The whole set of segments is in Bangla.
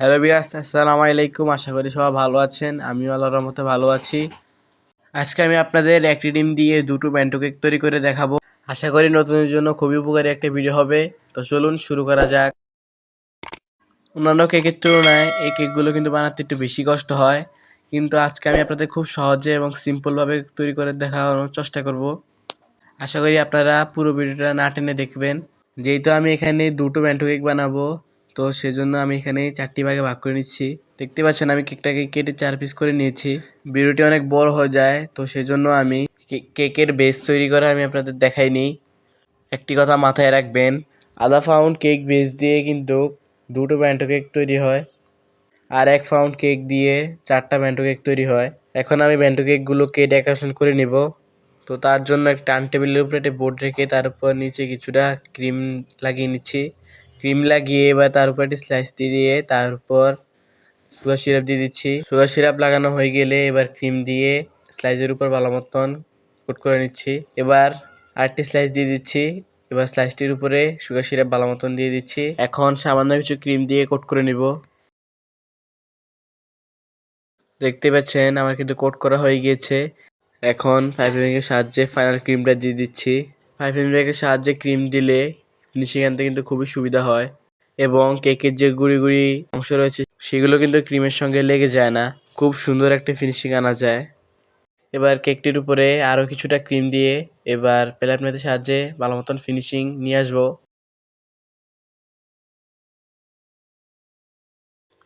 হ্যালো বিয়াস আসসালামু আলাইকুম। আশা করি সবাই ভালো আছেন। আমিও আল্লাহর রহমতে ভালো আছি। আজকে আমি আপনাদের একটি ডিম দিয়ে দুটো ব্যান্টো কেক তৈরি করে দেখাবো। আশা করি নতুনের জন্য খুবই উপকারী একটা ভিডিও হবে। তো চলুন শুরু করা যাক। অন্যান্য কেকের তুলনায় এই কেকগুলো কিন্তু বানাতে একটু বেশি কষ্ট হয়। কিন্তু আজকে আমি আপনাদের খুব সহজে এবং সিম্পলভাবে তৈরি করে দেখানোর চেষ্টা করব। আশা করি আপনারা পুরো ভিডিওটা না টেনে দেখবেন। যেহেতু আমি এখানে দুটো ব্যান্টো কেক বানাবো তো সেজন্য আমি এখানে চারটি ভাগে ভাগ করে নিচ্ছি। দেখতে পাচ্ছেন আমি কেকটাকে কেটে চার পিস করে নিয়েছি। ভিডিওটি অনেক বড় হয়ে যায়, তো সেজন্য আমি কেকের বেস তৈরি করা আমি আপনাদের দেখাইনি। একটি কথা মাথায় রাখবেন আধা পাউন্ড কেক বেস দিয়ে কিন্তু দুটো ব্যান্টো কেক তৈরি হয় আর এক পাউন্ড কেক দিয়ে চারটা ব্যান্টো কেক তৈরি হয়। এখন আমি ব্যান্টো কেকগুলোকে ডেকোরেশন করে নিব। তো তার জন্য একটা টার্ন টেবিলের উপরে একটা বোর্ড রেখে তার উপর নিচে কিছুটা ক্রিম লাগিয়ে নিচ্ছি। ক্রিম লাগিয়ে এবার তার উপর একটি স্লাইস দিয়ে দিয়ে তার উপর সুগার সিরাপ দিয়ে দিচ্ছি। সুগার সিরাপ লাগানো হয়ে গেলে এবার ক্রিম দিয়ে স্লাইসের উপর ভালো মতন কোট করে নিচ্ছি। এবার আরেকটি স্লাইস দিয়ে দিচ্ছি। এবার স্লাইসটির উপরে সুগার সিরাপ ভালো মতন দিয়ে দিচ্ছি। এখন সামান্য কিছু ক্রিম দিয়ে কোট করে নিব। দেখতে পাচ্ছেন, আমার কিন্তু কোট করা হয়ে গিয়েছে। এখন ফাইভ এর সাহায্যে ফাইনাল ক্রিমটা দিয়ে দিচ্ছি। ফাইভ এর সাহায্যে ক্রিম দিলে ফিনিশিং আনতে কিন্তু খুবই সুবিধা হয়। এবং কেকের যে গুড়ি গুড়ি অংশ রয়েছে, সেগুলো কিন্তু ক্রিমের সঙ্গে লেগে যায় না। খুব সুন্দর একটা ফিনিশিং আনা যায়। এবার কেকটির উপরে আরও কিছুটা ক্রিম দিয়ে এবার প্লেট মেথের সাহায্যে ভালো মতন ফিনিশিং নিয়ে আসব।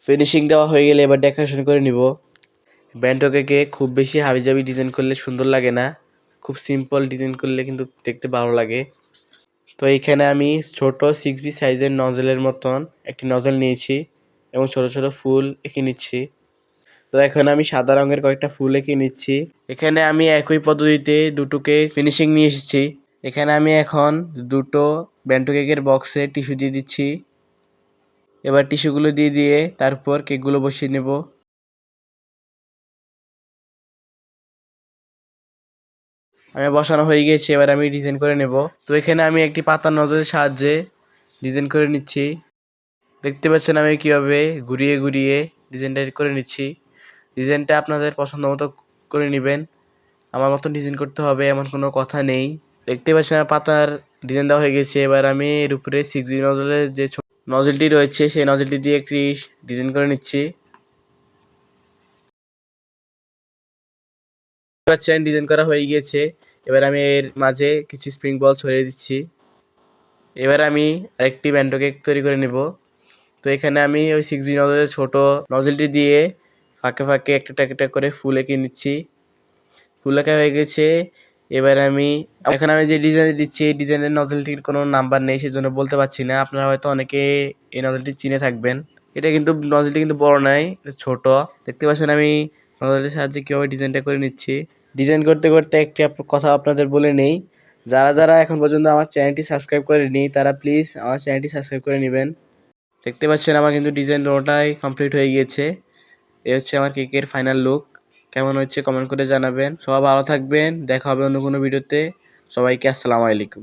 ফিনিশিং দেওয়া হয়ে গেলে এবার ডেকোরেশন করে নিব। ব্যান্টো কেকে খুব বেশি হাবিজাবি ডিজাইন করলে সুন্দর লাগে না। খুব সিম্পল ডিজাইন করলে কিন্তু দেখতে ভালো লাগে। তো এইখানে আমি ছোট সিক্স বি সাইজের নজলের মতন একটি নজল নিয়েছি এবং ছোট ছোট ফুল এঁকে নিচ্ছি। তো এখন আমি সাদা রঙের কয়েকটা ফুল এঁকে নিচ্ছি। এখানে আমি একই পদ্ধতিতে দুটোকে ফিনিশিং নিয়ে এসেছি। এখানে আমি এখন দুটো ব্যান্টো কেকের বক্সে টিস্যু দিয়ে দিচ্ছি। এবার টিস্যুগুলো দিয়ে দিয়ে তারপর কেকগুলো বসিয়ে নেব। আমি বসানো হয়ে গিয়েছে, এবার আমি ডিজাইন করে নেব। তো এখানে আমি একটি পাতার নজরের সাহায্যে ডিজাইন করে নিচ্ছি। দেখতে পাচ্ছেন আমি কীভাবে ঘুরিয়ে ঘুরিয়ে ডিজাইনটা করে নিচ্ছি। ডিজাইনটা আপনাদের পছন্দ মতো করে নেবেন। আমার মতন ডিজাইন করতে হবে, এমন কোনো কথা নেই। দেখতে পাচ্ছেন আমার পাতার ডিজাইন দেওয়া হয়ে গেছে এবার আমি এর উপরে সিক্স নজলের যে নজলটি রয়েছে, সেই নজলটি দিয়ে একটি ডিজাইন করে নিচ্ছি। পাচ্ছেন ডিজাইন করা হয়ে গিয়েছে। এবার আমি এর মাঝে কিছু স্প্রিং বল ছড়িয়ে দিচ্ছি। এবার আমি আরেকটি ব্যান্ডো কেক তৈরি করে নেব। তো এখানে আমি ওই বি নজলের ছোটো নজলটি দিয়ে ফাঁকে ফাঁকে একটা একটা করে ফুল এঁকে নিচ্ছি। ফুল এঁকা হয়ে গেছে। এবার আমি, এখন আমি যে ডিজাইন দিচ্ছি, এই ডিজাইনের নজলটির কোনো নাম্বার নেই, সেজন্য বলতে পারছি না। আপনারা হয়তো অনেকে এই নজলটি চিনে থাকবেন। এটা কিন্তু নজলটি কিন্তু বড় নয় ছোট। দেখতে পাচ্ছেন আমি নজলটির সাহায্যে কীভাবে ডিজাইনটা করে নিচ্ছি। ডিজাইন করতে করতে একটি কথা আপনাদের বলে নেই। যারা যারা এখন পর্যন্ত আমার চ্যানেলটি সাবস্ক্রাইব করেনি তারা প্লিজ আমার চ্যানেলটি সাবস্ক্রাইব করে নেবেন। দেখতে পাচ্ছেন আমার কিন্তু ডিজাইন ওটাই কমপ্লিট হয়ে গিয়েছে। এ হচ্ছে আমার কেকের ফাইনাল লুক কেমন হচ্ছে কমেন্ট করে জানাবেন। সবাই ভালো থাকবেন। দেখা হবে অন্য কোনো ভিডিওতে সবাইকে আসসালামু আলাইকুম।